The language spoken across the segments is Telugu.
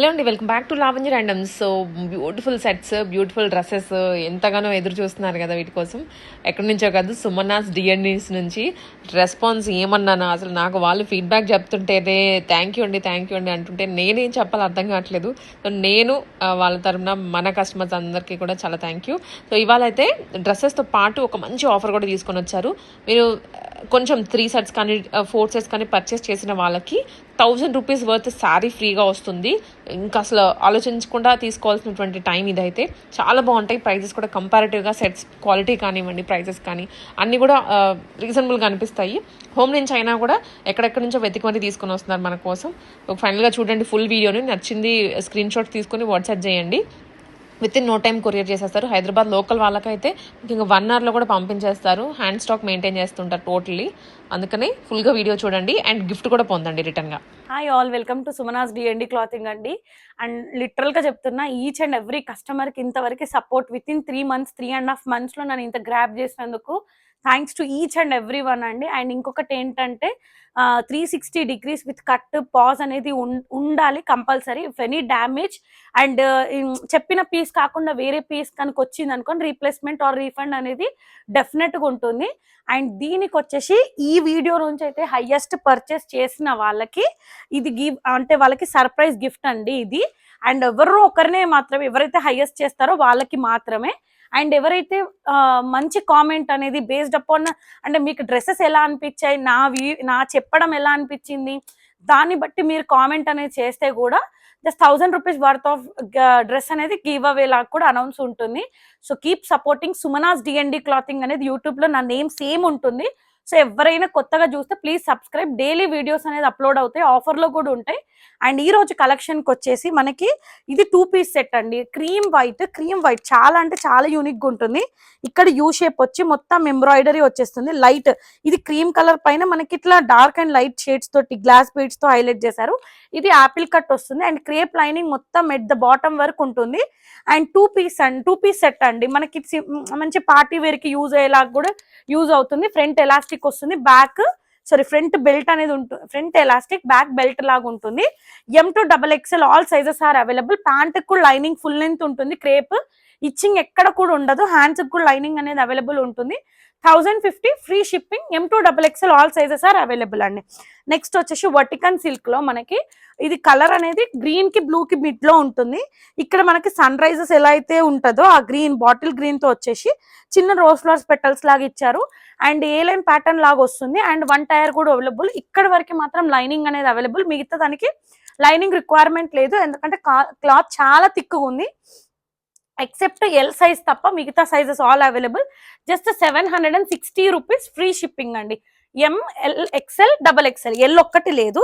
హలో అండి welcome back to Lavanya random so beautiful sets beautiful dresses ఎంతగానో ఎదురు చూస్తున్నారు కదా వీటి కోసం. ఎక్కడి నుంచో కాదు సుమన్నాస్ డిఎన్డీస్ నుంచి రెస్పాన్స్ ఏమన్నాను? అసలు నాకు వాళ్ళు ఫీడ్బ్యాక్ చెప్తుంటేనే థ్యాంక్ యూ అండి థ్యాంక్ యూ అండి అంటుంటే నేనేం చెప్పాలో అర్థం కావట్లేదు. సో నేను వాళ్ళ తరఫున మన కస్టమర్స్ అందరికీ కూడా చాలా థ్యాంక్ యూ సో ఇవాళ అయితే డ్రెస్సెస్తో పాటు ఒక మంచి ఆఫర్ కూడా తీసుకొని వచ్చారు. మీరు కొంచెం త్రీ సెట్స్ కానీ ఫోర్ సెట్స్ కానీ పర్చేస్ చేసిన వాళ్ళకి థౌజండ్ రూపీస్ వర్త్ శారీ ఫ్రీగా వస్తుంది. ఇంకా అసలు ఆలోచించకుండా తీసుకోవాల్సినటువంటి టైం ఇదైతే. చాలా బాగుంటాయి ప్రైజెస్ కూడా. కంపారిటివ్గా సెట్స్ క్వాలిటీ కానివ్వండి ప్రైజెస్ కానీ అన్నీ కూడా రీజనబుల్గా అనిపిస్తాయి. హోమ్ నుంచి అయినా కూడా ఎక్కడెక్కడి నుంచో వెతికి మరీ తీసుకొని వస్తున్నారు మన కోసం. ఫైనల్గా చూడండి ఫుల్ వీడియోని నచ్చింది స్క్రీన్ షాట్ తీసుకొని వాట్సాప్ చేయండి. Within no time courier చేసేస్తారు. హైదరాబాద్ లోకల్ వాళ్ళకైతే ఇంకా వన్ అవర్లో కూడా పంపించేస్తారు. హ్యాండ్ స్టాక్ మెయింటైన్ చేస్తుంటారు టోటలీ. అందుకని ఫుల్గా వీడియో చూడండి అండ్ గిఫ్ట్ కూడా పొందండి రిటర్న్గా hi all welcome to Sumana's DMD clothing అండి. అండ్ లిటరల్గా చెప్తున్నా ఈచ్ అండ్ ఎవ్రీ కస్టమర్కి ఇంతవరకు support within three months three and half మంత్స్లో నన్ను ఇంత గ్రాప్ చేసినందుకు thanks to each and everyone అండి. అండ్ ఇంకొకటి ఏంటంటే three sixty degrees with cut pause అనేది ఉండాలి compulsory. If any damage and చెప్పిన పీస్ కాకుండా వేరే పీస్ కనుక వచ్చింది అనుకోండి రీప్లేస్మెంట్ ఆర్ రీఫండ్ అనేది డెఫినెట్గా ఉంటుంది. అండ్ దీనికి వచ్చేసి ఈ వీడియో నుంచి అయితే హయ్యెస్ట్ పర్చేస్ చేసిన వాళ్ళకి ఇది గివ్ అంటే వాళ్ళకి సర్ప్రైజ్ గిఫ్ట్ అండి ఇది. అండ్ ఎవరు ఒకరినే మాత్రమే ఎవరైతే హయ్యెస్ట్ చేస్తారో వాళ్ళకి మాత్రమే అండ్ ఎవరైతే మంచి కామెంట్ అనేది బేస్డ్ అపాన్ అంటే మీకు డ్రెస్సెస్ ఎలా అనిపించాయి నా వ్యూ నా చెప్పడం ఎలా అనిపించింది దాన్ని బట్టి మీరు కామెంట్ అనేది చేస్తే కూడా just thousand rupees worth of dress అనేది గివ్ అవే లాగా కూడా అనౌన్స్ ఉంటుంది. So keep supporting Sumana's DND clothing అనేది యూట్యూబ్లో నా నేమ్ సేమ్ ఉంటుంది. సో ఎవరైనా కొత్తగా చూస్తే ప్లీజ్ సబ్స్క్రైబ్ డైలీ వీడియోస్ అనేది అప్లోడ్ అవుతాయి. ఆఫర్లో కూడా ఉంటాయి. అండ్ ఈ రోజు కలెక్షన్కి వచ్చేసి మనకి ఇది టూ పీస్ సెట్ అండి. క్రీమ్ వైట్ క్రీమ్ వైట్ చాలా అంటే చాలా యూనిక్గా ఉంటుంది. ఇక్కడ యూ షేప్ వచ్చి మొత్తం ఎంబ్రాయిడరీ వచ్చేస్తుంది. లైట్ ఇది క్రీమ్ కలర్ పైన మనకి ఇట్లా డార్క్ అండ్ లైట్ షేడ్స్ తోటి గ్లాస్ బీడ్స్తో హైలైట్ చేశారు. ఇది యాపిల్ కట్ వస్తుంది. అండ్ క్రేప్ లైనింగ్ మొత్తం ఎట్ ద బాటమ్ వరకు ఉంటుంది. And two piece and two piece set అండి. మనకి మంచి పార్టీ వేర్కి యూజ్ అయ్యేలాగా కూడా యూజ్ అవుతుంది. ఫ్రంట్ ఎలాస్టిక్ వస్తుంది. బ్యాక్ సారీ ఫ్రంట్ బెల్ట్ అనేది ఉంటుంది ఫ్రంట్ ఎలాస్టిక్ బ్యాక్ బెల్ట్ లాగా ఉంటుంది. M to double XL all sizes are available pant కూడా లైనింగ్ ఫుల్ లెంత్ ఉంటుంది. క్రేప్ ఇచ్చింగ్ ఎక్కడ కూడా ఉండదు. హ్యాండ్స్ కూడా లైనింగ్ అనేది అవైలబుల్ ఉంటుంది. Thousand fifty free shipping M to double XL all sizes are available అండి. నెక్స్ట్ వచ్చేసి వర్టికన్ సిల్క్లో మనకి ఇది కలర్ అనేది గ్రీన్కి బ్లూ కి ఉంటుంది. ఇక్కడ మనకి సన్ రైజెస్ ఎలా అయితే ఉంటుందో ఆ గ్రీన్ బాటిల్ గ్రీన్తో వచ్చేసి చిన్న రోజ్ ఫ్లవర్స్ పెటల్స్ లాగా ఇచ్చారు. అండ్ ఏ లైన్ ప్యాటర్న్ లాగా వస్తుంది. అండ్ వన్ టైర్ కూడా అవైలబుల్ ఇక్కడ వరకు మాత్రం లైనింగ్ అనేది అవైలబుల్ మిగతా దానికి లైనింగ్ రిక్వైర్మెంట్ లేదు. ఎందుకంటే క్లాత్ చాలా తిక్కుగా ఉంది. ఎక్సెప్ట్ ఎల్ సైజ్ తప్ప మిగతా sizes all available just seven hundred and sixty rupees free shipping అండి. M L XL double XL L ఒక్కటి లేదు.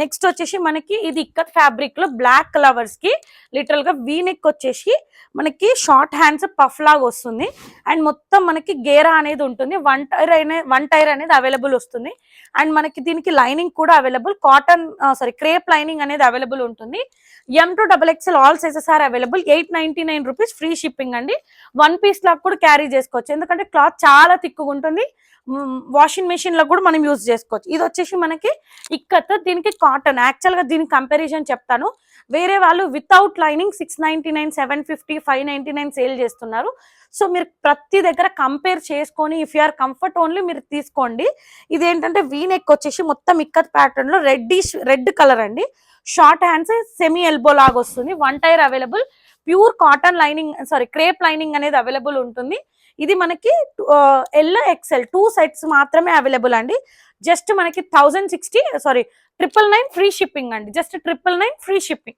నెక్స్ట్ వచ్చేసి మనకి ఇది ఇక్కడ ఫ్యాబ్రిక్లో బ్లాక్ కలర్స్కి లిటరల్గా వీనెక్ వచ్చేసి మనకి షార్ట్ హ్యాండ్స్ పఫ్ లాగా వస్తుంది. అండ్ మొత్తం మనకి గేరా అనేది ఉంటుంది. వన్ టైర్ అనే వన్ టైర్ అనేది అవైలబుల్ వస్తుంది. అండ్ మనకి దీనికి లైనింగ్ కూడా available cotton sorry crepe lining అనేది అవైలబుల్ ఉంటుంది. M to double XL all sizes are available eight ninety nine rupees free shipping అండి. వన్ పీస్ లాగా కూడా క్యారీ చేసుకోవచ్చు. ఎందుకంటే క్లాత్ చాలా తిక్కుగా ఉంటుంది. వాషింగ్ మెషిన్లో కూడా మనం యూజ్ చేసుకోవచ్చు. ఇది వచ్చేసి మనకి ఇక్కత్ దీనికి కాటన్ యాక్చువల్గా దీనికి కంపారిజన్ చెప్తాను. వేరే వాళ్ళు without lining six ninety nine seven fifty five ninety nine sale చేస్తున్నారు. సో మీరు ప్రతి దగ్గర కంపేర్ చేసుకొని ఇఫ్ ఆర్ కంఫర్ట్ ఓన్లీ మీరు తీసుకోండి. ఇది ఏంటంటే వీ నెక్ వచ్చేసి మొత్తం ఇక్కత్ ప్యాటర్న్లో రెడ్డిష్ రెడ్ కలర్ అండి. షార్ట్ హ్యాండ్స్ సెమీ ఎల్బో లాగా వస్తుంది. One tier available pure cotton lining sorry crepe lining అనేది అవైలబుల్ ఉంటుంది. ఇది మనకి ఎల్ ఎక్సెల్ టూ సెట్స్ మాత్రమే అవైలబుల్ అండి. జస్ట్ మనకి thousand sixty sorry triple nine free shipping అండి. Just triple nine free shipping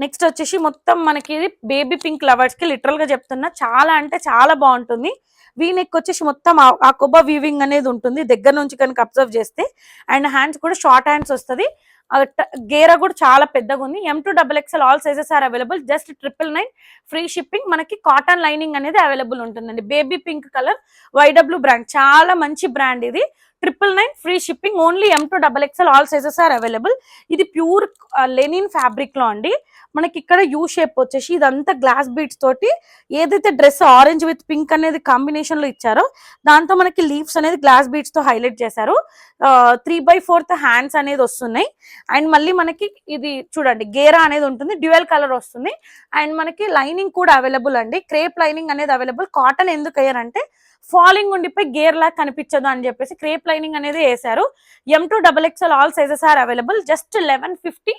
next వచ్చేసి మొత్తం మనకి ఇది బేబీ పింక్ లవర్స్కి లిటరల్గా చెప్తున్నా చాలా అంటే చాలా బాగుంటుంది. వీ నెక్ వచ్చేసి మొత్తం ఆ- ఆ కొబ్బ వీవింగ్ అనేది ఉంటుంది దగ్గర నుంచి కనుక అబ్జర్వ్ చేస్తే. అండ్ హ్యాండ్స్ కూడా షార్ట్ హ్యాండ్స్ వస్తుంది. గేరా కూడా చాలా పెద్దగా ఉంది. M to double XL all sizes are available just triple nine free shipping మనకి కాటన్ లైనింగ్ అనేది అవైలబుల్ ఉంటుందండి. Baby pink colour YW brand చాలా మంచి బ్రాండ్ ఇది. Triple nine free shipping only M to double XL all sizes are available ఇది ప్యూర్ లెనిన్ ఫ్యాబ్రిక్లో అండి. మనకి ఇక్కడ యూ షేప్ వచ్చేసి ఇదంతా గ్లాస్ బీట్స్ తోటి ఏదైతే డ్రెస్ ఆరెంజ్ విత్ పింక్ అనేది కాంబినేషన్లో ఇచ్చారో దాంతో మనకి లీవ్స్ అనేది గ్లాస్ బీడ్స్తో హైలైట్ చేశారు. త్రీ బై ఫోర్త్ హ్యాండ్స్ అనేది వస్తున్నాయి. అండ్ మళ్ళీ మనకి ఇది చూడండి గేరా అనేది ఉంటుంది డ్యూయల్ కలర్ వస్తుంది. అండ్ మనకి లైనింగ్ కూడా అవైలబుల్ అండి. క్రేప్ లైనింగ్ అనేది అవైలబుల్ కాటన్ ఎందుకు అయ్యారంటే ఫాలింగ్ ఉండిపోయి గేర్ లాగా కనిపించదు అని చెప్పేసి క్రేప్ లైనింగ్ అనేది వేశారు. M to double XL all sizes are available just eleven fifty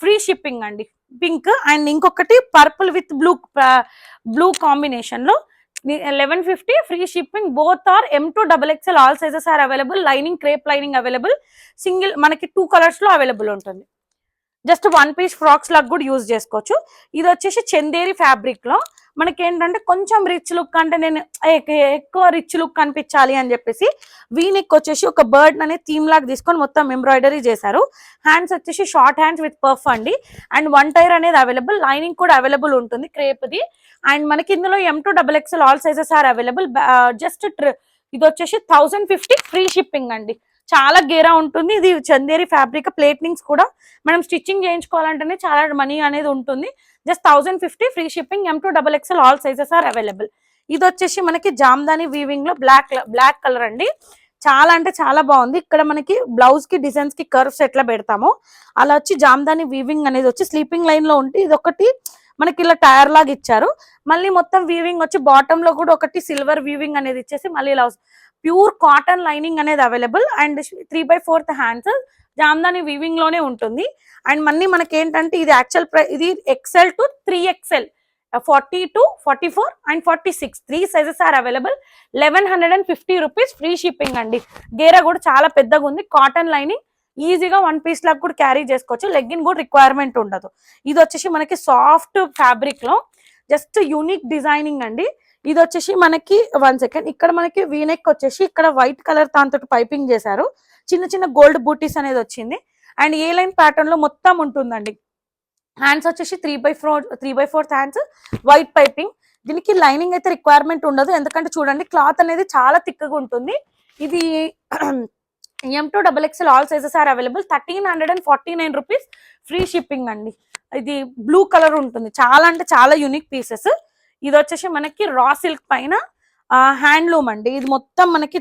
free shipping అండి. పింక్ అండ్ ఇంకొకటి పర్పుల్ విత్ బ్లూ బ్లూ కాంబినేషన్లో eleven fifty free shipping both are M to double XL all sizes are available lining crepe lining available single మనకి టూ కలర్స్లో అవైలబుల్ ఉంటుంది. జస్ట్ వన్ పీస్ ఫ్రాక్స్ లాగా కూడా యూజ్ చేసుకోవచ్చు. ఇది వచ్చేసి చందేరి ఫ్యాబ్రిక్లో మనకి ఏంటంటే కొంచెం రిచ్ లుక్ అంటే నేను ఎక్కువ రిచ్ లుక్ కనిపించాలి అని చెప్పేసి వీనికి వచ్చేసి ఒక బర్డ్ అనేది థీమ్ లాగా తీసుకొని మొత్తం ఎంబ్రాయిడరీ చేశారు. హ్యాండ్స్ వచ్చేసి షార్ట్ హ్యాండ్స్ విత్ పర్ఫ్ అండి. అండ్ వన్ టైర్ అనేది అవైలబుల్ లైనింగ్ కూడా అవైలబుల్ ఉంటుంది క్రేప్ది. అండ్ మనకి ఇందులో M to double XL all sizes are available just ఇది వచ్చేసి థౌసండ్ ఫిఫ్టీ ఫ్రీ షిప్పింగ్ అండి. చాలా గేరా ఉంటుంది. ఇది చందేరి ఫ్యాబ్రిక్ ప్లేట్నింగ్స్ కూడా మనం స్టిచ్చింగ్ చేయించుకోవాలంటేనే చాలా మనీ అనేది ఉంటుంది. Just thousand fifty free shipping M two double XL all sizes are available ఇది వచ్చేసి మనకి జామ్దాని వీవింగ్లో బ్లాక్ బ్లాక్ కలర్ అండి. చాలా అంటే చాలా బాగుంది. ఇక్కడ మనకి బ్లౌజ్కి డిజైన్స్కి కర్వ్స్ ఎట్లా పెడతామో అలా వచ్చి జామ్దాని వీవింగ్ అనేది వచ్చి స్లీపింగ్ లైన్లో ఉంటే ఇది ఒకటి మనకి ఇలా టైర్ లాగా ఇచ్చారు. మళ్ళీ మొత్తం వీవింగ్ వచ్చి బాటమ్లో కూడా ఒకటి సిల్వర్ వీవింగ్ అనేది ఇచ్చేసి మళ్ళీ ఇలా ప్యూర్ కాటన్ లైనింగ్ అనేది available and three by fourth hands Jamdani వీవింగ్లోనే ఉంటుంది. అండ్ మళ్ళీ మనకి ఏంటంటే ఇది యాక్చువల్ ఇది XL to three XL forty to forty four and forty six three sizes are available eleven hundred and fifty rupees free shipping అండి. గేరా కూడా చాలా పెద్దగా ఉంది. కాటన్ లైనింగ్ ఈజీగా వన్ పీస్ లాగా కూడా క్యారీ చేసుకోవచ్చు. లెగ్గిన్ కూడా రిక్వైర్మెంట్ ఉండదు. ఇది వచ్చేసి మనకి సాఫ్ట్ ఫ్యాబ్రిక్లో. జస్ట్ యూనిక్ డిజైనింగ్ అండి. ఇది వచ్చేసి మనకి వన్ సెకండ్ ఇక్కడ మనకి వీనెక్ వచ్చేసి ఇక్కడ వైట్ కలర్ దాంతో పైపింగ్ చేశారు. చిన్న చిన్న గోల్డ్ బూటీస్ అనేది వచ్చింది. అండ్ ఏ లైన్ ప్యాటర్న్లో మొత్తం ఉంటుందండి? హ్యాండ్స్ వచ్చేసి three by four three by fourth hands white piping దీనికి లైనింగ్ అయితే రిక్వైర్మెంట్ ఉండదు. ఎందుకంటే చూడండి క్లాత్ అనేది చాలా తిక్కగా ఉంటుంది. ఇది M to double XL all sizes are available thirteen hundred and forty nine rupees free shipping అండి. ఇది బ్లూ కలర్ ఉంటుంది. చాలా అంటే చాలా యూనిక్ పీసెస్ ఇది వచ్చేసి మనకి రా సిల్క్ పైన హ్యాండ్లూమ్ అండి. ఇది మొత్తం మనకి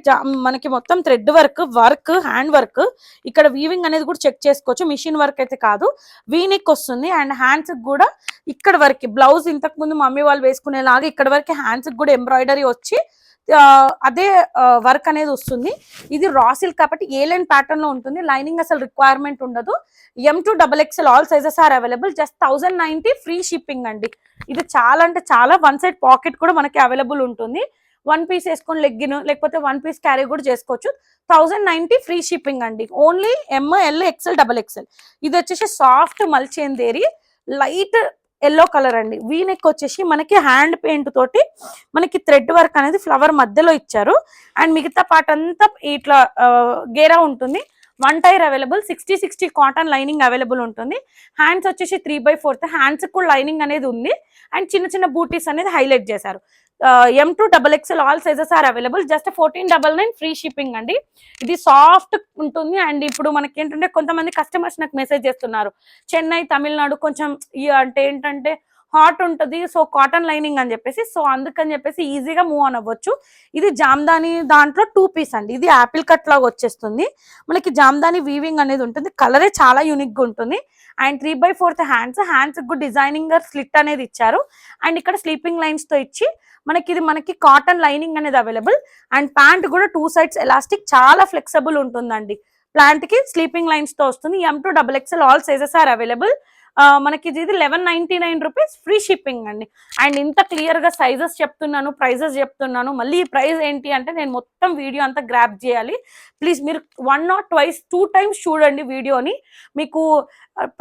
మనకి మొత్తం thread work work hand work. ఇక్కడ వీవింగ్ అనేది కూడా చెక్ చేసుకోవచ్చు. మిషన్ వర్క్ అయితే కాదు. వీనిక్ వస్తుంది. అండ్ హ్యాండ్స్ కూడా ఇక్కడ వరకు బ్లౌజ్ ఇంతకు ముందు మమ్మీ వాళ్ళు వేసుకునేలాగా ఇక్కడ వరకు హ్యాండ్స్ కూడా ఎంబ్రాయిడరీ వచ్చి అదే వర్క్ అనేది వస్తుంది. ఇది రా సిల్క్ కాబట్టి ఏ లైన్ ప్యాటర్న్లో ఉంటుంది? లైనింగ్ అసలు రిక్వైర్మెంట్ ఉండదు. M to double XL all sizes are available just thousand ninety free shipping అండి. ఇది చాలా అంటే చాలా వన్ సైడ్ పాకెట్ కూడా మనకి అవైలబుల్ ఉంటుంది. వన్ పీస్ వేసుకొని లెగ్గిన్ లేకపోతే వన్ పీస్ క్యారీ కూడా చేసుకోవచ్చు. థౌసండ్ నైన్టీ ఫ్రీ షిప్పింగ్ అండి. Only M L XL double XL ఇది వచ్చేసి సాఫ్ట్ మల్చేందేరి లైట్ ఎల్లో కలర్ అండి. వీ నెక్ వచ్చేసి మనకి హ్యాండ్ పెయింట్ తోటి మనకి థ్రెడ్ వర్క్ అనేది ఫ్లవర్ మధ్యలో ఇచ్చారు. అండ్ మిగతా పార్ట్ అంతా ఇట్లా గేరా ఉంటుంది. One tier available sixty sixty cotton lining available ఉంటుంది. హ్యాండ్స్ వచ్చేసి త్రీ బై ఫోర్త్ హ్యాండ్స్ కూడా లైనింగ్ అనేది ఉంది. అండ్ చిన్న చిన్న బూటీస్ అనేది హైలైట్ చేశారు. M to double XL all sizes are available just fourteen double nine free shipping అండి. ఇది సాఫ్ట్ ఉంటుంది. అండ్ ఇప్పుడు మనకి ఏంటంటే కొంతమంది కస్టమర్స్ నాకు మెసేజ్ చేస్తున్నారు. చెన్నై తమిళనాడు కొంచెం అంటే ఏంటంటే హాట్ ఉంటుంది సో కాటన్ లైనింగ్ అని చెప్పేసి సో అందుకని చెప్పేసి ఈజీగా మూవ్ ఆన్ అవ్వచ్చు. ఇది జామ్దాని దాంట్లో టూ పీస్ అండి. ఇది యాపిల్ కట్ లాగా వచ్చేస్తుంది. మనకి జామ్దాని వీవింగ్ అనేది ఉంటుంది. కలరే చాలా యూనిక్గా ఉంటుంది. And three by fourth hands hands కూడా డిజైనింగ్ స్లిట్ అనేది ఇచ్చారు. అండ్ ఇక్కడ స్లీపింగ్ లైన్స్తో ఇచ్చి మనకి ఇది మనకి కాటన్ లైనింగ్ అనేది అవైలబుల్ అండ్ ప్యాంట్ కూడా టూ సైడ్స్ ఎలాస్టిక్ చాలా ఫ్లెక్సిబుల్ ఉంటుందండి. ప్లాంట్కి స్లీపింగ్ లైన్స్తో వస్తుంది. M to double XL all sizes are available మనకి ఇది eleven ninety nine rupees free shipping అండి. అండ్ ఇంత క్లియర్గా సైజెస్ చెప్తున్నాను ప్రైజెస్ చెప్తున్నాను. మళ్ళీ ఈ ప్రైస్ ఏంటి అంటే నేను మొత్తం వీడియో అంతా గ్రాప్ చేయాలి. ప్లీజ్ మీరు one not twice two times చూడండి వీడియోని మీకు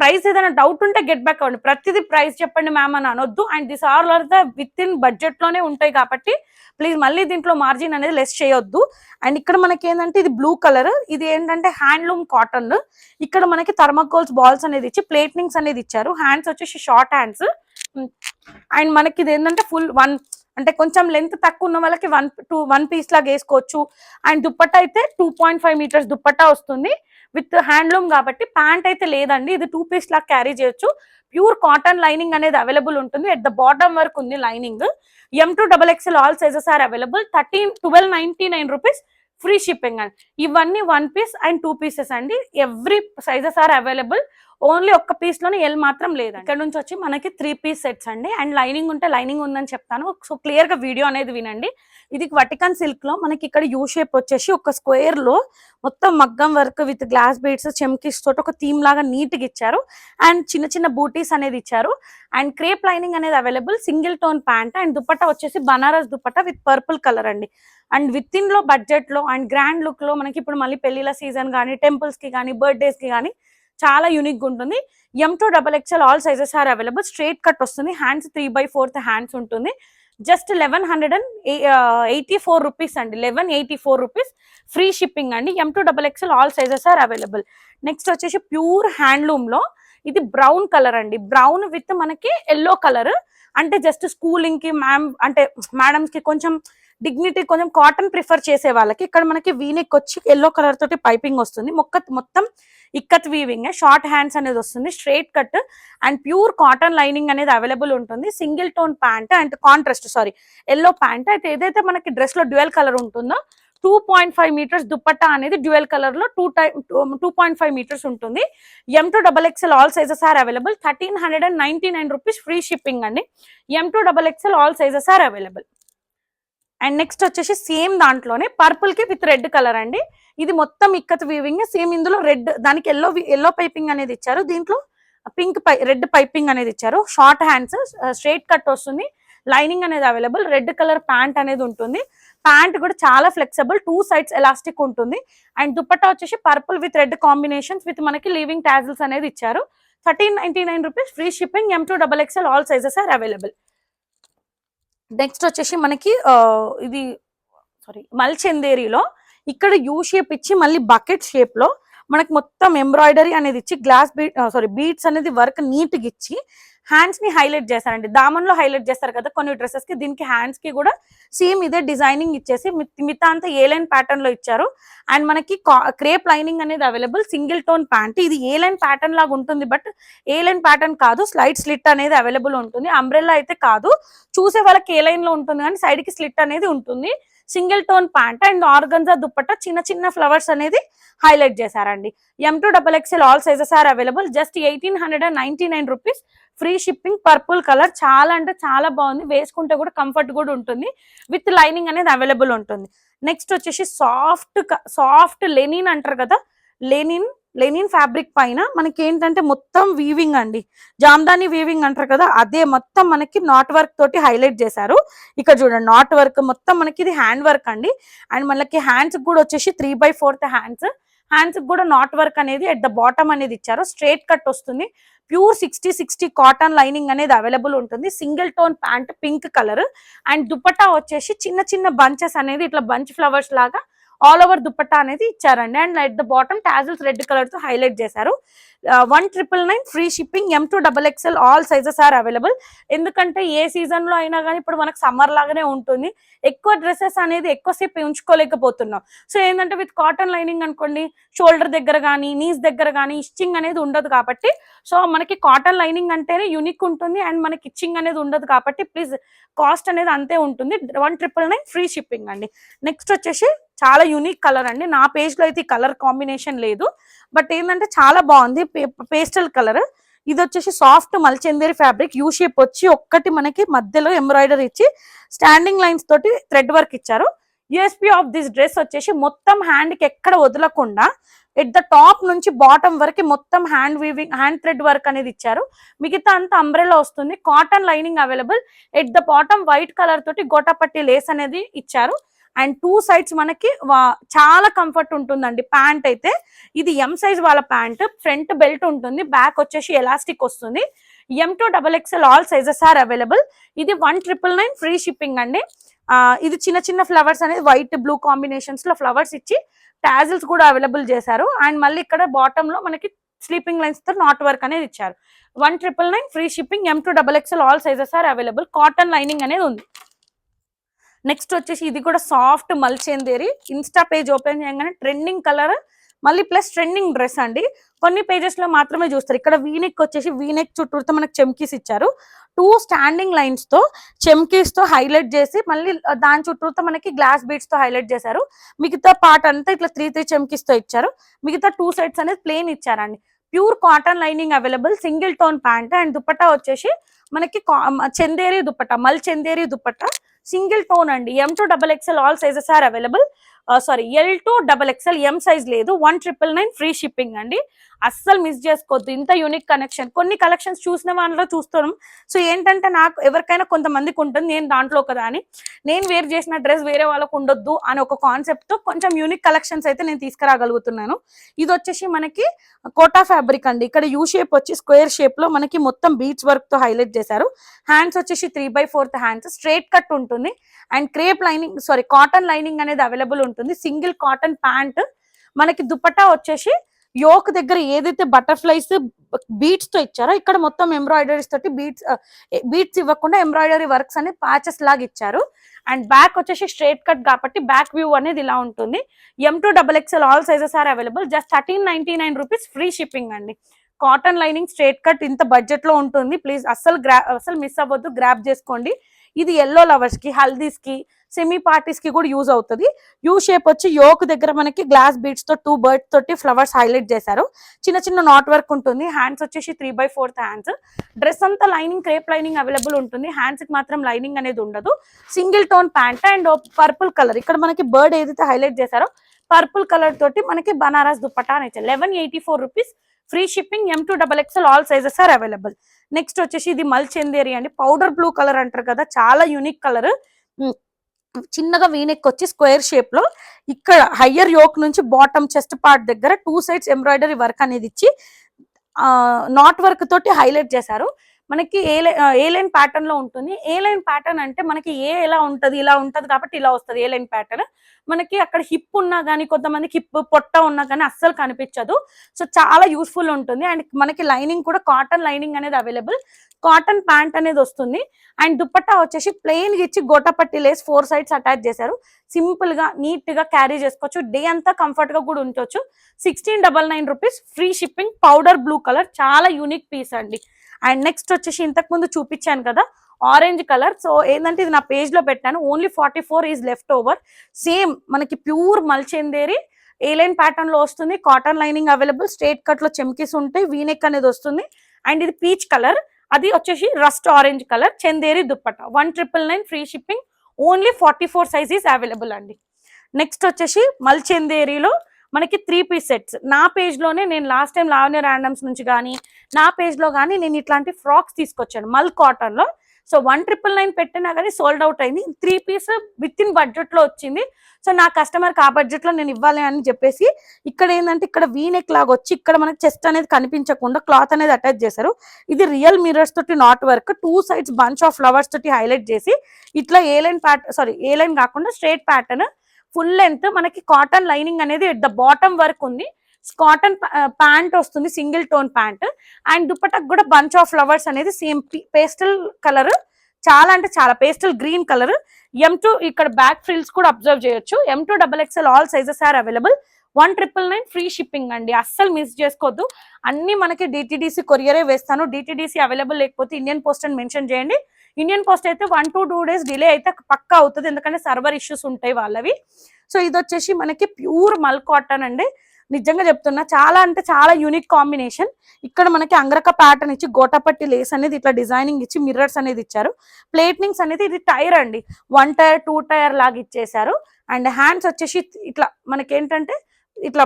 ప్రైస్ ఏదైనా డౌట్ ఉంటే గెట్ బ్యాక్ అవ్వండి. ప్రతిదీ ప్రైస్ చెప్పండి మ్యామ్ అని అనొద్దు. And this are are the within బడ్జెట్లోనే ఉంటాయి కాబట్టి ప్లీజ్ మళ్ళీ దీంట్లో మార్జిన్ అనేది లెస్ చేయొద్దు. అండ్ ఇక్కడ మనకి ఏంటంటే ఇది బ్లూ కలర్. ఇది ఏంటంటే హ్యాండ్లూమ్ కాటన్. ఇక్కడ మనకి థర్మాకోల్స్ బాల్స్ అనేది ఇచ్చి ప్లేట్నింగ్స్ అనేది ఇచ్చారు. హ్యాండ్స్ వచ్చేసి షార్ట్ హ్యాండ్స్. అండ్ మనకి ఇది ఏంటంటే ఫుల్ వన్ అంటే కొంచెం లెంత్ తక్కువ ఉన్న వాళ్ళకి వన్ టూ వన్ పీస్ లాగా వేసుకోవచ్చు. అండ్ దుప్పట్టా అయితే two point five metres dupatta వస్తుంది. విత్ హ్యాండ్లూమ్ కాబట్టి ప్యాంట్ అయితే లేదండి. ఇది టూ పీస్ లాగా క్యారీ చేయొచ్చు. ప్యూర్ కాటన్ లైనింగ్ అనేది అవైలబుల్ ఉంటుంది. ఎట్ ద బాటమ్ వరకు ఉంది lining M to double XL all sizes are available thirteen twelve ninety nine rupees free shipping అండి. ఇవన్నీ one piece and two pieces అండి. Every sizes are available only ఒక్క పీస్లోనే ఎల్ మాత్రం లేదు ఇక్కడ నుంచి వచ్చి మనకి త్రీ పీస్ సెట్స్ అండి. అండ్ లైనింగ్ ఉంటే లైనింగ్ ఉందని చెప్తాను. సో క్లియర్గా వీడియో అనేది వినండి. ఇది వటికన్ సిల్క్లో మనకి ఇక్కడ యూ షేప్ వచ్చేసి ఒక స్క్వేర్లో మొత్తం మగ్గం వర్క్ విత్ గ్లాస్ బీడ్స్ చెమ్కిస్ తోటి ఒక థీమ్ లాగా నీట్గా ఇచ్చారు. అండ్ చిన్న చిన్న బూటీస్ అనేది ఇచ్చారు. అండ్ క్రేప్ లైనింగ్ అనేది available single tone pant and dupatta వచ్చేసి Banaras dupatta with purple colour అండి. అండ్ విత్ ఇన్లో బడ్జెట్లో అండ్ గ్రాండ్ లుక్లో మనకి ఇప్పుడు మళ్ళీ పెళ్ళిల సీజన్ కానీ టెంపుల్స్కి కానీ బర్త్డేస్కి కానీ చాలా యూనిక్గా ఉంటుంది. M to double XL all sizes are available straight cut వస్తుంది. Hands three by fourth hands ఉంటుంది. Just eleven hundred and eighty four rupees అండి. Eleven eighty four rupees free shipping అండి M to double XL all sizes are available next వచ్చేసి ప్యూర్ హ్యాండ్లూమ్లో ఇది బ్రౌన్ కలర్ అండి. బ్రౌన్ విత్ మనకి ఎల్లో కలర్ అంటే జస్ట్ స్కూలింగ్కి మ్యామ్ అంటే మేడమ్స్కి కొంచెం డిగ్నిటీ కొంచెం కాటన్ ప్రిఫర్ చేసే వాళ్ళకి ఇక్కడ మనకి వీనెక్ వచ్చి ఎల్లో కలర్ తోటి పైపింగ్ వస్తుంది. మొక్క మొత్తం ఇక్కత్ వీవింగ్ షార్ట్ హ్యాండ్స్ అనేది వస్తుంది straight cut and pure cotton lining అనేది అవైలబుల్ ఉంటుంది. Single tone pant and contrast sorry yellow pant అయితే ఏదైతే మనకి డ్రెస్లో డ్యూయల్ కలర్ ఉంటుందో two point five metres dupatta అనేది డ్యూయల్ కలర్లో to tie two point five metres ఉంటుంది. M to double XL all sizes are available thirteen hundred and ninety nine rupees free shipping అండి. M to double XL all sizes are available and next వచ్చేసి సేమ్ దాంట్లోనే పర్పుల్కి విత్ రెడ్ కలర్ అండి. ఇది మొత్తం ఇక్కత్ వీవింగ్ సేమ్ ఇందులో రెడ్ దానికి ఎల్లో ఎల్లో పైపింగ్ అనేది ఇచ్చారు. దీంట్లో పింక్ పై రెడ్ పైపింగ్ అనేది ఇచ్చారు. షార్ట్ హ్యాండ్స్ స్ట్రైట్ కట్ వస్తుంది. లైనింగ్ అనేది అవైలబుల్. రెడ్ కలర్ ప్యాంట్ అనేది ఉంటుంది. ప్యాంట్ కూడా చాలా ఫ్లెక్సిబుల్ టూ సైడ్స్ ఎలాస్టిక్ ఉంటుంది. అండ్ దుపట్టా వచ్చేసి purple with red combinations with మనకి లీవింగ్ టాజిల్స్ అనేది ఇచ్చారు. Thirteen ninety nine rupees free shipping M to double XL all sizes are available next వచ్చేసి మనకి ఇది సారీ మల్చెందేరిలో ఇక్కడ యూ షేప్ ఇచ్చి మళ్ళీ బకెట్ షేప్లో మనకి మొత్తం ఎంబ్రాయిడరీ అనేది ఇచ్చి గ్లాస్ బీట్ సారీ బీట్స్ అనేది వర్క్ నీట్గా ఇచ్చి హ్యాండ్స్ని హైలైట్ చేస్తారండి దామన్లో హైలైట్ చేస్తారు కదా కొన్ని డ్రెస్సెస్కి. దీనికి హ్యాండ్స్కి కూడా సేమ్ ఇదే డిజైనింగ్ ఇచ్చేసి మిత్- మిగతా అంతా ఏ లైన్ ప్యాటర్న్లో ఇచ్చారు. అండ్ మనకి క్రేప్ లైనింగ్ అనేది అవైలబుల్ సింగిల్ టోన్ ప్యాంట్ ఇది ఏ లైన్ ప్యాటర్న్ లాగా ఉంటుంది బట్ ఏ లైన్ ప్యాటర్న్ కాదు. స్లైడ్ స్లిట్ అనేది అవైలబుల్ ఉంటుంది. అంబ్రెల్లా అయితే కాదు. చూసే వాళ్ళకి ఏ లైన్లో ఉంటుంది కానీ సైడ్కి స్లిట్ అనేది ఉంటుంది. Single tone pant and organza dupatta చిన్న చిన్న ఫ్లవర్స్ అనేది హైలైట్ చేశారండి. M to double XL all sizes are available just eighteen hundred and ninety nine rupees free shipping purple colour చాలా అంటే చాలా బాగుంది. వేసుకుంటే కూడా కంఫర్ట్ కూడా ఉంటుంది. విత్ లైనింగ్ అనేది అవైలబుల్ ఉంటుంది. నెక్స్ట్ వచ్చేసి సాఫ్ట్ సాఫ్ట్ లెనిన్ అంటారు కదా. లెనిన్ లెనిన్ ఫ్యాబ్రిక్ పైన మనకి ఏంటంటే మొత్తం వీవింగ్ అండి. జామ్దాని వీవింగ్ అంటారు కదా అదే మొత్తం మనకి నాట్ వర్క్ తోటి హైలైట్ చేశారు. ఇక్కడ చూడండి నాట్ వర్క్ మొత్తం మనకి ఇది హ్యాండ్ వర్క్ అండి. అండ్ మనకి హ్యాండ్స్ కూడా వచ్చేసి three by fourth hands hands కూడా నాట్ వర్క్ అనేది ఎట్ ద బాటమ్ అనేది ఇచ్చారు. స్ట్రైట్ కట్ వస్తుంది. Pure sixty sixty cotton lining అనేది అవైలబుల్ ఉంటుంది. Single tone pant pink colour and dupatta వచ్చేసి చిన్న చిన్న బంచెస్ అనేది ఇట్లా బంచ్ ఫ్లవర్స్ లాగా ఆల్ ఓవర్ దుప్పట్టా అనేది ఇచ్చారండి. And at the bottom tassels red కలర్తో హైలైట్ చేశారు. One triple nine free shipping M to double XL all sizes are available ఎందుకంటే ఏ సీజన్లో అయినా కానీ ఇప్పుడు మనకు సమ్మర్ లాగానే ఉంటుంది. ఎక్కువ డ్రెస్సెస్ అనేది ఎక్కువసేపు ఉంచుకోలేకపోతున్నాం. సో ఏంటంటే విత్ కాటన్ లైనింగ్ అనుకోండి షోల్డర్ దగ్గర కానీ నీస్ దగ్గర కానీ ఇచ్చింగ్ అనేది ఉండదు కాబట్టి సో మనకి కాటన్ లైనింగ్ అంటేనే యూనిక్ ఉంటుంది. అండ్ మనకి ఇచ్చింగ్ అనేది ఉండదు కాబట్టి ప్లీజ్ కాస్ట్ అనేది అంతే ఉంటుంది. One triple nine free shipping అండి. నెక్స్ట్ వచ్చేసి చాలా యూనిక్ కలర్ అండి. నా పేజ్లో అయితే ఈ కలర్ కాంబినేషన్ లేదు. బట్ ఏంటంటే చాలా బాగుంది. పేస్టల్ కలర్ ఇది వచ్చేసి సాఫ్ట్ మల్చెందేరి ఫ్యాబ్రిక్ యూ షేప్ వచ్చి ఒక్కటి మనకి మధ్యలో ఎంబ్రాయిడరీ ఇచ్చి స్టాండింగ్ లైన్స్ తోటి థ్రెడ్ వర్క్ ఇచ్చారు. యూఎస్పీ ఆఫ్ దిస్ డ్రెస్ వచ్చేసి మొత్తం హ్యాండ్కి ఎక్కడ వదలకుండా ఎట్ ద టాప్ నుంచి బాటమ్ వరకు మొత్తం hand weaving hand thread work అనేది ఇచ్చారు. మిగతా అంతా అంబ్రెలా వస్తుంది. Cotton lining available at the bottom white colour తోటి గోటాపట్టి లేస్ అనేది ఇచ్చారు. అండ్ టూ సైడ్స్ మనకి వా- చాలా కంఫర్ట్ ఉంటుందండి ప్యాంట్ అయితే. ఇది ఎం సైజ్ వాళ్ళ ప్యాంట్. ఫ్రంట్ బెల్ట్ ఉంటుంది. బ్యాక్ వచ్చేసి ఎలాస్టిక్ వస్తుంది. M to double XL all sizes are available ఇది one triple nine free shipping అండి. ఇది చిన్న చిన్న ఫ్లవర్స్ అనేది వైట్ బ్లూ కాంబినేషన్స్లో ఫ్లవర్స్ ఇచ్చి టాజిల్స్ కూడా అవైలబుల్ చేశారు. అండ్ మళ్ళీ ఇక్కడ బాటమ్లో మనకి స్లీపింగ్ లైన్స్తో నాట్ వర్క్ అనేది ఇచ్చారు. One triple nine free shipping M to double XL all sizes are available cotton lining అనేది ఉంది. నెక్స్ట్ వచ్చేసి ఇది కూడా సాఫ్ట్ మల్చేందేరి. ఇన్స్టా పేజ్ ఓపెన్ చేయగానే ట్రెండింగ్ కలర్ మళ్ళీ ప్లస్ ట్రెండింగ్ డ్రెస్ అండి. కొన్ని పేజెస్లో మాత్రమే చూస్తారు. ఇక్కడ వీనెక్ వచ్చేసి వీనెక్ చుట్టూతో మనకి చెమ్కీస్ ఇచ్చారు. టూ స్టాండింగ్ లైన్స్తో చెమ్కీస్తో హైలైట్ చేసి మళ్ళీ దాని చుట్టూతో మనకి గ్లాస్ బీడ్స్తో హైలైట్ చేశారు. మిగతా పార్ట్ అంతా ఇట్లా త్రీ త్రీ చెమ్కీస్తో ఇచ్చారు. మిగతా టూ సైడ్స్ అనేది ప్లేన్ ఇచ్చారండి. Pure cotton lining available single tone pant and dupatta వచ్చేసి మనకి చందేరి దుపట్టా మల్ చందేరి దుపట్టా సింగిల్ టోన్ అండి. M to double XL all sizes are available sorry L to double XL M size లేదు. One triple nine free shipping అండి. అస్సలు మిస్ చేసుకోవద్దు. ఇంత యూనిక్ కనెక్షన్ కొన్ని కలెక్షన్స్ చూసిన వాళ్ళలో చూస్తున్నాం సో ఏంటంటే నాకు ఎవరికైనా కొంతమందికి ఉంటుంది. నేను దాంట్లో కదా అని నేను వేర్ చేసిన డ్రెస్ వేరే వాళ్ళకు ఉండొద్దు అని ఒక కాన్సెప్ట్తో కొంచెం యూనిక్ కలెక్షన్స్ అయితే నేను తీసుకురాగలుగుతున్నాను. ఇది వచ్చేసి మనకి కోటా ఫ్యాబ్రిక్ అండి. ఇక్కడ యూ షేప్ వచ్చి స్క్వేర్ షేప్లో మనకి మొత్తం బీచ్ వర్క్తో హైలైట్ చేశారు. హ్యాండ్స్ వచ్చేసి three by fourth hands straight cut ఉంటుంది. And crepe lining sorry cotton lining అనేది అవైలబుల్ ఉంటుంది. సింగిల్ కాటన్ ప్యాంట్ మనకి దుపట్టా వచ్చేసి యోక్ దగ్గర ఏదైతే బటర్ఫ్లైస్ బీట్స్తో ఇచ్చారో ఇక్కడ మొత్తం ఎంబ్రాయిడరీస్ తోటి బీట్స్ బీట్స్ ఇవ్వకుండా ఎంబ్రాయిడరీ వర్క్స్ అనేది ప్యాచెస్ లాగా ఇచ్చారు. అండ్ బ్యాక్ వచ్చేసి స్ట్రేట్ కట్ కాబట్టి బ్యాక్ వ్యూ అనేది ఇలా ఉంటుంది. M to double XL all sizes are available just thirteen ninety nine rupees free shipping అండి. కాటన్ లైనింగ్ స్ట్రేట్ కట్ ఇంత బడ్జెట్లో ఉంటుంది. ప్లీజ్ అస్సలు గ్రా అసలు మిస్ అవ్వద్దు. గ్రాప్ చేసుకోండి. ఇది ఎల్లో లవర్స్కి హల్దీస్కి సెమీ పార్టీస్కి కూడా యూజ్ అవుతుంది. యూ షేప్ వచ్చి యోక్ దగ్గర మనకి గ్లాస్ బీడ్స్తో టూ బర్డ్స్ తోటి ఫ్లవర్స్ హైలైట్ చేశారు. చిన్న చిన్న నాట్ వర్క్ ఉంటుంది. హ్యాండ్స్ వచ్చేసి three by fourth hands dress అంతా లైనింగ్ క్రేప్ లైనింగ్ అవైలబుల్ ఉంటుంది. హ్యాండ్స్కి మాత్రం లైనింగ్ అనేది ఉండదు. Single tone pant and purple colour ఇక్కడ మనకి బర్డ్ ఏదైతే హైలైట్ చేశారో పర్పుల్ కలర్ తోటి మనకి బనారస్ దుప్పటా అని ఇచ్చారు. Eleven eighty four rupees free shipping M to double XL all sizes are available next వచ్చేసి ఇది మల్చెందేరి అండి. పౌడర్ బ్లూ కలర్ అంటారు కదా. చాలా యూనిక్ కలర్ చిన్నగా వీనెక్ వచ్చి స్క్వేర్ షేప్లో ఇక్కడ హయ్యర్ యోక్ నుంచి బాటమ్ చెస్ట్ పార్ట్ దగ్గర టూ సైడ్స్ ఎంబ్రాయిడరీ వర్క్ అనేది ఇచ్చి నాట్ వర్క్ తోటి హైలైట్ చేశారు. మనకి ఏ ఏ లైన్ ప్యాటర్న్లో ఉంటుంది? ఏ లైన్ ప్యాటర్న్ అంటే మనకి ఏ ఎలా ఉంటది ఇలా ఉంటది కాబట్టి ఇలా వస్తుంది. ఏ లైన్ ప్యాటర్న్ మనకి అక్కడ హిప్ ఉన్నా కానీ కొంతమందికి హిప్ పొట్ట ఉన్నా కానీ అస్సలు కనిపించదు. సో చాలా యూస్ఫుల్ ఉంటుంది. అండ్ మనకి లైనింగ్ కూడా కాటన్ లైనింగ్ అనేది అవైలబుల్ కాటన్ ప్యాంట్ అనేది వస్తుంది. అండ్ దుప్పట్టా వచ్చేసి ప్లెయిన్ ఇచ్చి gota patti lace four sides attach చేశారు. సింపుల్గా నీట్గా క్యారీ చేసుకోవచ్చు. డే అంతా కంఫర్ట్గా కూడా ఉంచవచ్చు sixteen double nine rupees free shipping powder blue colour చాలా యూనిక్ పీస్ అండి. అండ్ నెక్స్ట్ వచ్చేసి ఇంతకు ముందు చూపించాను కదా ఆరెంజ్ కలర్ సో ఏంటంటే ఇది నా పేజ్లో పెట్టాను. Only forty four is left over same మనకి ప్యూర్ మల్చెందేరి ఏ లైన్ ప్యాటర్న్లో వస్తుంది. కాటన్ లైనింగ్ అవైలబుల్ స్ట్రేట్ కట్లో చెమ్కీస్ ఉంటాయి. వీనెక్ అనేది వస్తుంది. అండ్ ఇది పీచ్ కలర్ అది వచ్చేసి rust orange colour Chanderi dupatta. One triple nine free shipping only forty four size is available అండి. నెక్స్ట్ వచ్చేసి మల్చెందేరిలో మనకి త్రీ పీస్ సెట్స్ నా పేజ్లోనే నేను లాస్ట్ టైం లావణ్య ర్యాండమ్స్ నుంచి కానీ నా పేజ్లో కానీ నేను ఇట్లాంటి ఫ్రాక్స్ తీసుకొచ్చాను. మల్ కాటన్లో సో వన్ ట్రిపుల్ నైన్ పెట్టినా కానీ సోల్డ్ అవుట్ అయింది. త్రీ పీస్ విత్ ఇన్ బడ్జెట్లో వచ్చింది. సో నా కస్టమర్కి ఆ బడ్జెట్లో నేను ఇవ్వాలి అని చెప్పేసి ఇక్కడ ఏంటంటే ఇక్కడ వీనెక్ లాగా వచ్చి ఇక్కడ మనకి చెస్ట్ అనేది కనిపించకుండా క్లాత్ అనేది అటాచ్ చేశారు. ఇది రియల్ మిరర్స్ తోటి knot work two sides bunch of flowers తోటి హైలైట్ చేసి ఇట్లా A line pattern sorry A line కాకుండా స్ట్రేట్ ప్యాటర్న్ ఫుల్ లెంత్ మనకి కాటన్ లైనింగ్ అనేది ఎట్ ద బాటమ్ వర్క్ ఉంది. కాటన్ ప్యాంట్ వస్తుంది సింగిల్ టోన్ ప్యాంట్. అండ్ దుప్పటకు కూడా బంచ్ ఆఫ్ ఫ్లవర్స్ అనేది సేమ్ పేస్టల్ కలర్. చాలా అంటే చాలా pastel green colour. M to ఇక్కడ బ్యాక్ ఫ్రిల్స్ కూడా అబ్జర్వ్ చేయొచ్చు. M to double XL all sizes are available. One triple nine free shipping అండి. అస్సలు మిస్ చేసుకోవద్దు అన్ని మనకి డిటిడిసి కొరియరే వేస్తాను. డిటిడిసి అవైలబుల్ లేకపోతే ఇండియన్ పోస్ట్ అని మెన్షన్ చేయండి. ఇండియన్ పోస్ట్ అయితే one to two days delay అయితే పక్కా అవుతుంది. ఎందుకంటే సర్వర్ ఇష్యూస్ ఉంటాయి వాళ్ళవి. సో ఇది వచ్చేసి మనకి ప్యూర్ మల్ కాటన్ అండి. నిజంగా చెప్తున్నా చాలా అంటే చాలా యూనిక్ కాంబినేషన్ ఇక్కడ మనకి అంగరక ప్యాటర్న్ ఇచ్చి గోటపట్టి లేస్ అనేది ఇట్లా డిజైనింగ్ ఇచ్చి మిర్రర్స్ అనేది ఇచ్చారు. ప్లేట్నింగ్స్ అనేది ఇది టైర్ అండి. వన్ టైర్ టూ టైర్ లాగా ఇచ్చేసారు అండ్ హ్యాండ్స్ వచ్చేసి ఇట్లా మనకి ఏంటంటే ఇట్లా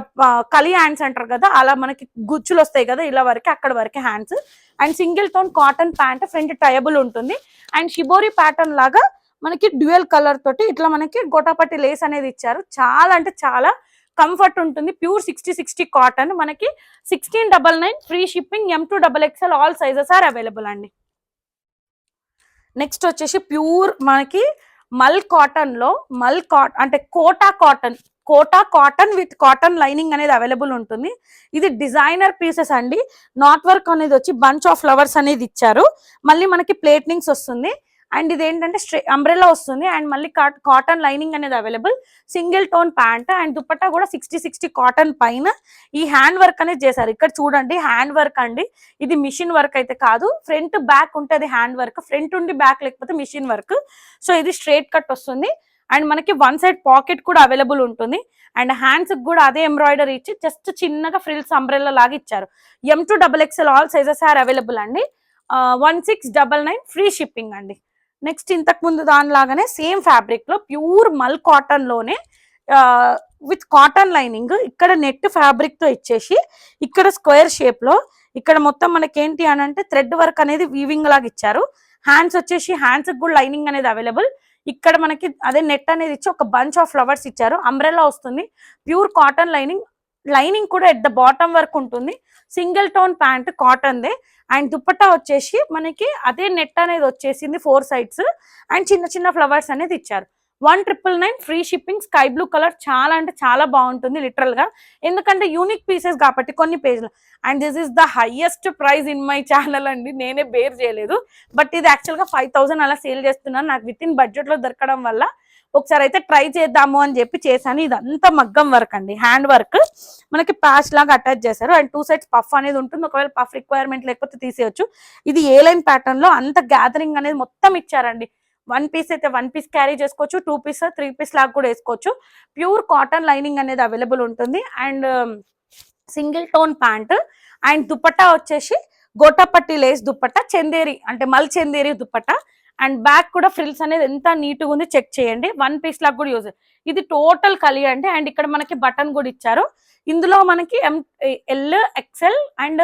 కలి హ్యాండ్స్ అంటారు కదా అలా మనకి గుచ్చులు వస్తాయి కదా ఇలా వరకు అక్కడ వరకు hands and single tone cotton pant front tieable ఉంటుంది. అండ్ షిబోరి ప్యాటర్న్ లాగా మనకి డ్యూయల్ కలర్ తోటి ఇట్లా మనకి గోటాపట్టి లేస్ అనేది ఇచ్చారు. చాలా అంటే చాలా కంఫర్ట్ ఉంటుంది. ప్యూర్ సిక్స్టీ సిక్స్టీ కాటన్ మనకి sixteen double nine free shipping M to double XL all sizes are available అండి. నెక్స్ట్ వచ్చేసి ప్యూర్ మనకి మల్ కాటన్లో మల్ కాట్ అంటే Kota cotton Kota cotton with cotton lining అనేది అవైలబుల్ ఉంటుంది. ఇది డిజైనర్ పీసెస్ అండి. నాట్ వర్క్ అనేది వచ్చి బంచ్ ఆఫ్ ఫ్లవర్స్ అనేది ఇచ్చారు. మళ్ళీ మనకి ప్లేట్నింగ్స్ వస్తుంది. అండ్ ఇది ఏంటంటే స్ట్రే అంబ్రెలా వస్తుంది. అండ్ మళ్ళీ కాటన్ లైనింగ్ అనేది available. Single tone pant and dupatta కూడా సిక్స్టీ సిక్స్టీ కాటన్ పైన ఈ హ్యాండ్ వర్క్ అనేది చేశారు. ఇక్కడ చూడండి హ్యాండ్ వర్క్ అండి. ఇది మిషన్ వర్క్ అయితే కాదు. ఫ్రంట్ బ్యాక్ ఉంటే హ్యాండ్ వర్క్. ఫ్రంట్ ఉండి బ్యాక్ లేకపోతే మిషన్ వర్క్. సో ఇది స్ట్రైట్ కట్ వస్తుంది. అండ్ మనకి వన్ సైడ్ పాకెట్ కూడా అవైలబుల్ ఉంటుంది. అండ్ హ్యాండ్స్కి కూడా అదే ఎంబ్రాయిడరీ ఇచ్చి జస్ట్ చిన్నగా ఫ్రిల్స్ అంబ్రెల్లా లాగా ఇచ్చారు. M to double XL all sizes are available అండి. One six double nine free shipping అండి. నెక్స్ట్ ఇంతకు ముందు దానిలాగానే సేమ్ ఫ్యాబ్రిక్లో ప్యూర్ మల్ కాటన్లోనే విత్ కాటన్ లైనింగ్ ఇక్కడ నెట్ ఫ్యాబ్రిక్తో ఇచ్చేసి ఇక్కడ స్క్వేర్ షేప్లో ఇక్కడ మొత్తం మనకి ఏంటి అని అంటే థ్రెడ్ వర్క్ అనేది వీవింగ్ లాగా ఇచ్చారు. హ్యాండ్స్ వచ్చేసి హ్యాండ్స్కి కూడా లైనింగ్ అనేది అవైలబుల్ ఇక్కడ మనకి అదే నెట్ అనేది ఇచ్చి ఒక బంచ్ ఆఫ్ ఫ్లవర్స్ ఇచ్చారు. అంబ్రెల్లా వస్తుంది. ప్యూర్ కాటన్ లైనింగ్ లైనింగ్ కూడా ఎట్ ద బాటమ్ వరకు ఉంటుంది. సింగిల్ టోన్ ప్యాంట్ కాటన్ దే. అండ్ దుప్పట్టా వచ్చేసి మనకి అదే నెట్ అనేది వచ్చేసింది ఫోర్ సైడ్స్ అండ్ చిన్న చిన్న ఫ్లవర్స్ అనేది ఇచ్చారు. One triple nine free shipping sky blue colour చాలా అంటే చాలా బాగుంటుంది లిటరల్గా. ఎందుకంటే యూనిక్ పీసెస్ కాబట్టి కొన్ని పేజ్లు and this is the highest price in my channel అండి. నేనే బేర్ చేయలేదు. బట్ ఇది యాక్చువల్గా ఫైవ్ థౌసండ్ అలా సేల్ చేస్తున్నాను. నాకు విత్ ఇన్ బడ్జెట్లో దొరకడం వల్ల ఒకసారి అయితే ట్రై చేద్దాము అని చెప్పి చేశాను. ఇదంతా మగ్గం వర్క్ అండి. హ్యాండ్ వర్క్ మనకి ప్యాచ్ లాగా అటాచ్ చేశారు. అండ్ టూ సైడ్స్ పఫ్ అనేది ఉంటుంది. ఒకవేళ పఫ్ రిక్వైర్మెంట్ లేకపోతే తీసేయచ్చు. ఇది ఏ లైన్ ప్యాటర్న్లో అంత గ్యాదరింగ్ అనేది మొత్తం ఇచ్చారండి. వన్ పీస్ అయితే వన్ పీస్ క్యారీ చేసుకోవచ్చు టూ పీస్ త్రీ పీస్ లాగా కూడా వేసుకోవచ్చు. ప్యూర్ కాటన్ లైనింగ్ అనేది అవైలబుల్ ఉంటుంది. And um, single tone pant. And dupatta వచ్చేసి గోటాపట్టి లేస్ దుప్పట్ట చందేరి అంటే మల్ చందేరి దుప్పట్ట. అండ్ బ్యాక్ కూడా ఫ్రిల్స్ అనేది ఎంత నీట్గా ఉంది చెక్ చేయండి. వన్ పీస్ లాగా కూడా యూజ్ ఇది టోటల్ కలిగి అండి. అండ్ ఇక్కడ మనకి బటన్ కూడా ఇచ్చారు. ఇందులో మనకి M L XL and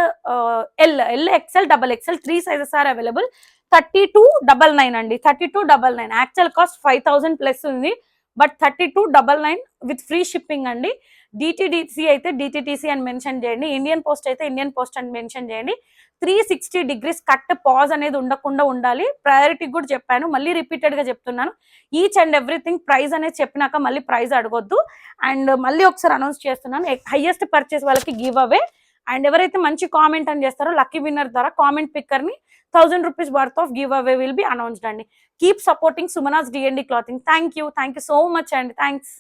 L L XL double XL three sizes are available. Thirty two double nine అండి. Thirty two double nine. Actual cost five thousand plus ఉంది. But thirty two double nine with free shipping అండి. డిటిడిసి అయితే డిటిటిసి అని మెన్షన్ చేయండి. ఇండియన్ పోస్ట్ అయితే ఇండియన్ పోస్ట్ అని మెన్షన్ చేయండి. Three sixty degrees cut pause అనేది ఉండకుండా ఉండాలి. ప్రయారిటీ కూడా చెప్పాను. మళ్ళీ రిపీటెడ్గా చెప్తున్నాను. ఈచ్ అండ్ ఎవ్రీథింగ్ ప్రైస్ అనేది చెప్పినాక మళ్ళీ ప్రైస్ అడగొద్దు. అండ్ మళ్ళీ ఒకసారి అనౌన్స్ చేస్తున్నాను. హైయెస్ట్ పర్చేస్ వాళ్ళకి గివ్ అవే అండ్ ఎవరైతే మంచి కామెంట్ అని చేస్తారో లక్కీ విన్నర్ ద్వారా comment పిక్కర్ని thousand rupees worth of giveaway will be announced అండి. Keep supporting Sumana's DMD clothing. Thank you. Thank you so much అండి. థ్యాంక్స్.